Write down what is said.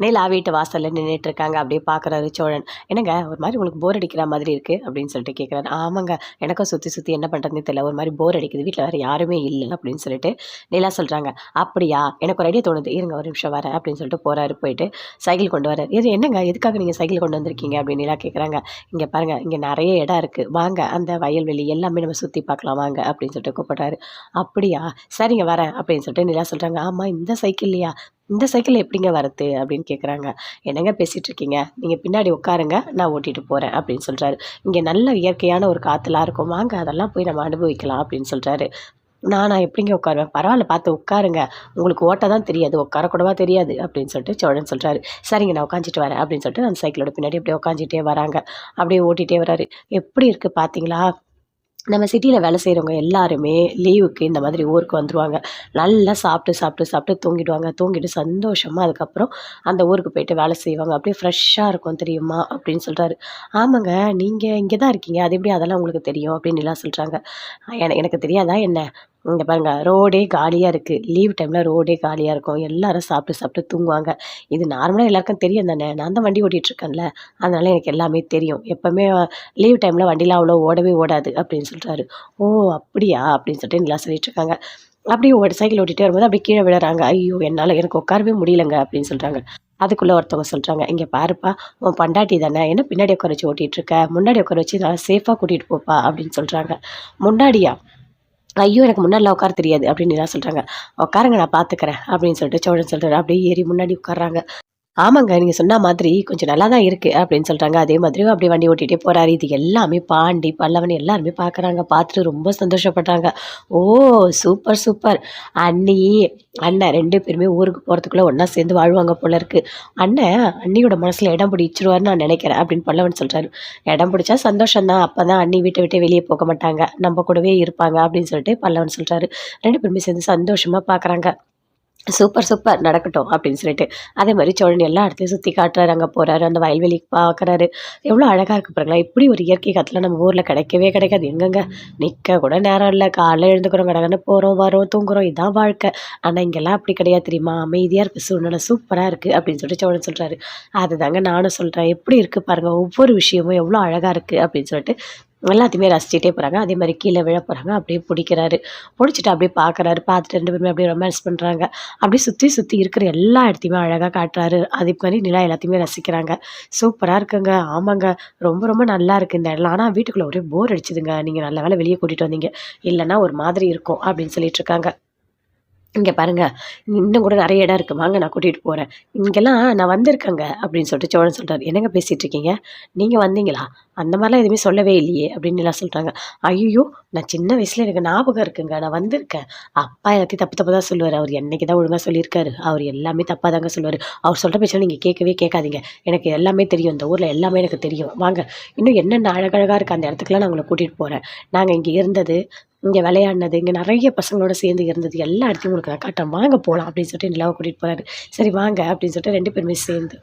நிலா வீட்டு வாசலில் நின்றுட்டு இருக்காங்க அப்படியே பார்க்குறாரு சோழன். என்னங்க ஒரு மாதிரி உங்களுக்கு போர் அடிக்கிற மாதிரி இருக்குது அப்படின்னு சொல்லிட்டு கேட்குறாரு ஆமாங்க எனக்கும் சுற்றி சுற்றி என்ன பண்ணுறதுன்னு தெரியல. ஒரு மாதிரி போர் அடிக்குது. வீட்டில் வேறு யாருமே இல்லை அப்படின்னு சொல்லிட்டு நிலா சொல்கிறாங்க அப்படியா? எனக்கு ஒரு ஐடியா தோணுது. இருங்க ஒரு நிமிஷம் வரேன் அப்படின்னு சொல்லிட்டு போகிறாரு போயிட்டு சைக்கிள் கொண்டு வராரு. இது என்னங்க எதுக்காக நீங்கள் சைக்கிள் கொண்டு வந்திருக்கீங்க? அப்படின்னு நிலா கேட்குறாங்க இங்கே பாருங்கள் இங்கே நிறைய இடம் இருக்குது வாங்க அந்த வயல்வெளி எல்லாமே நம்ம சுற்றி பார்க்கலாம். வாங்க அப்படின்னு சொல்லிட்டு கூப்பிட்றாரு. அப்படியா? சரிங்க வரேன் அப்படின்னு சொல்லிட்டு நிலா சொல்கிறாங்க ஆமாம் இந்த சைக்கிள்லையா? இந்த சைக்கிள் எப்படிங்க வரது அப்படின்னு கேட்குறாங்க என்னங்க பேசிகிட்டு இருக்கீங்க நீங்கள் பின்னாடி உட்காருங்க நான் ஓட்டிகிட்டு போகிறேன் அப்படின்னு சொல்கிறாரு இங்கே நல்ல இயற்கையான ஒரு காற்றுலாம் இருக்கும். வாங்க அதெல்லாம் போய் நம்ம அனுபவிக்கலாம் அப்படின்னு சொல்கிறாரு நான் எப்படிங்க உட்காருவேன்? பரவாயில்ல பார்த்து உட்காருங்க. உங்களுக்கு ஓட்ட தான் தெரியாது உட்காரக்கூடவா தெரியாது அப்படின்னு சொல்லிட்டு சோழன் சொல்கிறாரு சரிங்க நான் உட்காந்துட்டு வரேன் அப்படின்னு சொல்லிட்டு அந்த சைக்கிளோட பின்னாடி அப்படியே உட்காந்துட்டே வராங்க. அப்படியே ஓட்டிகிட்டே வராரு. எப்படி இருக்குது பார்த்தீங்களா? நம்ம சிட்டியில் வேலை செய்கிறவங்க எல்லாருமே லீவுக்கு இந்த மாதிரி ஊருக்கு வந்துடுவாங்க நல்லா சாப்பிட்டு சாப்பிட்டு சாப்பிட்டு தூங்கிடுவாங்க. தூங்கிட்டு சந்தோஷமாக அதுக்கப்புறம் அந்த ஊருக்கு போயிட்டு வேலை செய்வாங்க. அப்படியே ஃப்ரெஷ்ஷாக இருக்கும் தெரியுமா? அப்படின்னு சொல்கிறாரு ஆமாங்க நீங்கள் இங்கே தான் இருக்கீங்க. அது எப்படி அதெல்லாம் உங்களுக்கு தெரியும்? அப்படின்னு எல்லாம் சொல்கிறாங்க எனக்கு எனக்கு தெரியாதா என்ன? இங்கே பாருங்கள் ரோடே காலியாக இருக்குது லீவ் டைமில் ரோடே காலியாக இருக்கும். எல்லாரும் சாப்பிட்டு சாப்பிட்டு தூங்குவாங்க. இது நார்மலாக எல்லாருக்கும் தெரியும் தானே? நான் தான் வண்டி ஓட்டிகிட்ருக்கேன்ல அதனால் எனக்கு எல்லாமே தெரியும். எப்போவுமே லீவ் டைமில் வண்டிலாம் அவ்வளோ ஓடவே ஓடாது அப்படின்னு சொல்கிறாரு ஓ அப்படியா? அப்படின்னு சொல்லிட்டு நல்லா சொல்லிட்டுருக்காங்க அப்படியே சைக்கிள் ஓட்டிகிட்டே வரும்போது அப்படியே கீழே விழுறாங்க. ஐயோ என்னால் எனக்கு உட்காரவே முடியலங்க அப்படின்னு சொல்கிறாங்க அதுக்குள்ளே ஒருத்தவங்க சொல்கிறாங்க இங்கே பாருப்பா உன் பண்டாட்டி தானே என்ன பின்னாடி உட்கார வச்சு ஓட்டிகிட்ருக்க முன்னாடி உட்கார வச்சு நல்லா சேஃபாக கூட்டிகிட்டு போப்பா அப்படின்னு சொல்கிறாங்க முன்னாடியா? ஐயோ எனக்கு முன்னாடிலாம் உட்கார தெரியாது அப்படின்னு என்ன சொல்கிறாங்க உட்காருங்க நான் பார்த்துக்கிறேன் அப்படின்னு சொல்லிட்டு சோழன் சொல்கிறாரு அப்படியே ஏறி முன்னாடி உட்காராங்க ஆமாங்க நீங்கள் சொன்ன மாதிரி கொஞ்சம் நல்லா தான் இருக்குது அப்படின்னு சொல்கிறாங்க அதே மாதிரி அப்படியே வண்டி ஓட்டிகிட்டே போகிறாரு இது எல்லாமே பாண்டி பல்லவன் எல்லாருமே பார்க்குறாங்க பார்த்துட்டு ரொம்ப சந்தோஷப்படுறாங்க ஓ சூப்பர் சூப்பர் அண்ணி அண்ணன் ரெண்டு பேருமே ஊருக்கு போகிறதுக்குள்ளே ஒன்றா சேர்ந்து வாழ்வாங்க போல இருக்குது அண்ணன் அண்ணியோட மனசில் இடம் பிடிச்சிருவார்னு நான் நினைக்கிறேன் அப்படின்னு பல்லவன் சொல்கிறாரு இடம் பிடிச்சா சந்தோஷம் அப்போ தான் அண்ணி வீட்டை விட்டு வெளியே போக மாட்டாங்க. நம்ம கூடவே இருப்பாங்க அப்படின்னு சொல்லிட்டு பல்லவன் சொல்கிறாரு ரெண்டு பேருமே சேர்ந்து சந்தோஷமாக பார்க்குறாங்க சூப்பர் சூப்பர் நடக்கட்டும் அப்படின்னு சொல்லிட்டு. அதே மாதிரி சோழன் எல்லா இடத்தையும் சுற்றி காட்டுறாரு அங்கே போகிறாரு அந்த வயல்வெளி பார்க்குறாரு எவ்வளோ அழகாக இருக்கு பாருங்களா இப்படி ஒரு இயற்கை காற்றுலாம் நம்ம ஊரில் கிடைக்கவே கிடைக்காது. எங்கெங்க? நிற்க கூட நேரம் இல்லை. காலைல எழுந்துக்கிறோம் கடகன்னு போகிறோம் வரோம் தூங்குறோம். இதுதான் வாழ்க்கை. ஆனால் இங்கெல்லாம் அப்படி கிடையாது தெரியுமா? அமைதியாக இருக்குது சூழ்நிலை சூப்பராக இருக்குது அப்படின்னு சொல்லிட்டு சோழன் சொல்கிறாரு அதுதாங்க நானும் சொல்கிறேன் எப்படி இருக்குது பாருங்கள் ஒவ்வொரு விஷயமும் எவ்வளோ அழகாக இருக்குது அப்படின்னு சொல்லிட்டு எல்லாத்தையுமே ரசிச்சுட்டே போகிறாங்க அதே மாதிரி கீழே விழ போகிறாங்க அப்படியே பிடிக்கிறாரு. பிடிச்சிட்டு அப்படியே பார்க்குறாரு பார்த்துட்டு ரெண்டு பேருமே அப்படியே ரொமான்ஸ் பண்ணுறாங்க அப்படியே சுற்றி சுற்றி இருக்கிற எல்லா இடத்தையுமே அழகாக காட்டுறாரு. அதே மாதிரி நிலா எல்லாத்தையுமே ரசிக்கிறாங்க. சூப்பராக இருக்குங்க. ஆமாங்க. ரொம்ப ரொம்ப நல்லா இருக்குது இந்த இடம் ஆனால் வீட்டுக்குள்ளே ஒரே போர் அடிச்சுதுங்க. நீங்கள் நல்ல வேலை வெளியே கூட்டிகிட்டு வந்தீங்க. இல்லைன்னா ஒரு மாதிரி இருக்கும் அப்படின்னு சொல்லிட்டு இருக்காங்க. இங்கே பாருங்கள் இன்னும் கூட நிறைய இடம் இருக்குது வாங்க நான் கூட்டிகிட்டு போகிறேன் இங்கெல்லாம் நான் வந்திருக்கேங்க அப்படின்னு சொல்லிட்டு சோழன் சொல்கிறார் என்னங்க பேசிகிட்டு இருக்கீங்க? நீங்கள் வந்தீங்களா? அந்த மாதிரிலாம் எதுவுமே சொல்லவே இல்லையே அப்படின்னு எல்லாம் சொல்கிறாங்க ஐயோ நான் சின்ன வயசில் எனக்கு ஞாபகம் இருக்குங்க நான் வந்திருக்கேன். அப்பா எல்லாத்தையும் தப்பு தப்பு தான் சொல்லுவார். அவர் என்னைக்கு தான் ஒழுங்காக சொல்லியிருக்காரு. அவர் எல்லாமே தப்பாக தாங்க சொல்லுவார். அவர் சொல்கிற பேச்சு நீங்கள் கேட்கவே கேட்காதீங்க. எனக்கு எல்லாமே தெரியும். இந்த ஊரில் எல்லாமே எனக்கு தெரியும். வாங்க இன்னும் என்னென்ன அழகழகாக இருக்குது அந்த இடத்துக்குலாம் நான் உங்களை கூட்டிகிட்டு போகிறேன் நாங்கள் இங்கே இருந்தது இங்கே விளையாடினது இங்கே நிறைய பசங்களோட சேர்ந்து இருந்தது எல்லா இடத்தையும் உங்களுக்கு நான் காட்டேன் வாங்க போகலாம் அப்படின்னு சொல்லிட்டு நிலாவை கூட்டிகிட்டு போகிறாரு சரி வாங்க அப்படின்னு சொல்லிட்டு ரெண்டு பேருமே சேர்ந்து.